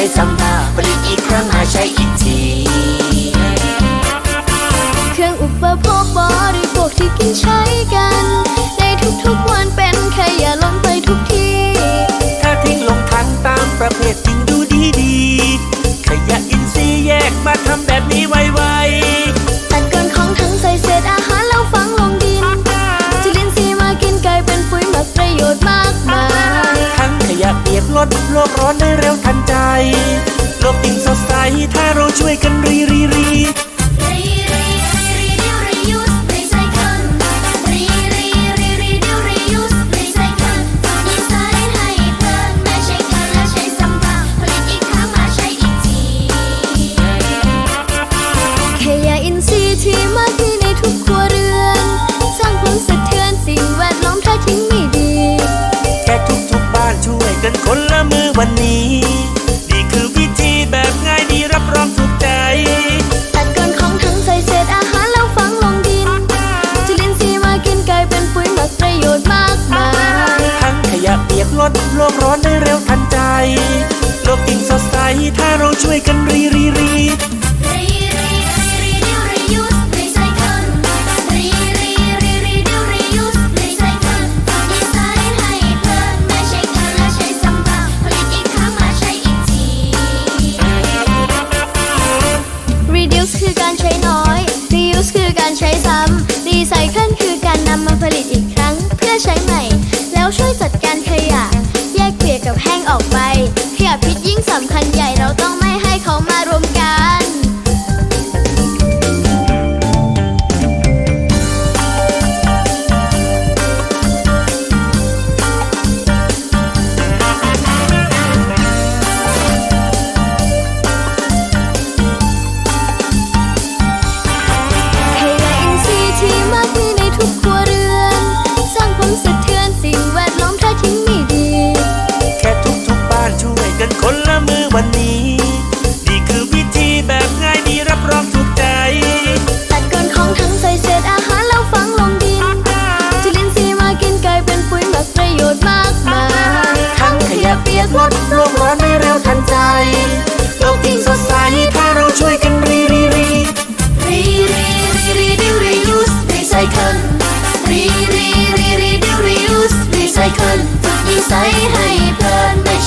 ช้ซ้ำมาผลิตอีกครั้งมาใช้อีกทีเครื่องอุปโภคบริโภคที่กินใช้กัน ในทุกๆวันเป็นขยะล้นไปทุกที่ถ้าทิ้งลงถังตามประเภทจริงดูดีดีๆขยะอินทรีย์แยกมาทำแบบนี้ไวตัดก้อนของทั้งใส่เศษอาหารแล้วฝังลงดินจุลินทรีย์มากินกลายเป็นปุ๋ยหมักประโยชน์มากมายๆทั้งขยะเปียกลดโลกร้อนได้ กันคนละมือวันนี้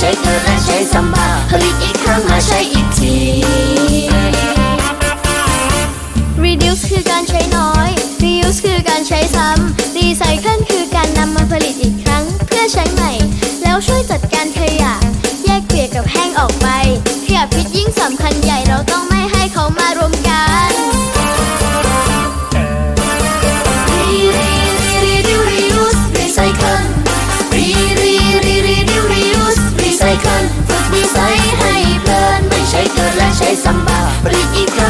ช้เกินและใช้ซ้ำมาผลิตอีกครั้งมาใช้อีกที Reduce คือการใช้น้อย Reuse คือการใช้ซ้ำ Recycle คือการนำมาผลิตอีกครั้ง เพื่อใช้ใหม่ แล้วช่วยจัดการขยะ แยกเปียกกับแห้งออกไปขยะพิษยิ่งสำคัญใหญ่ sampai sampah Beri kita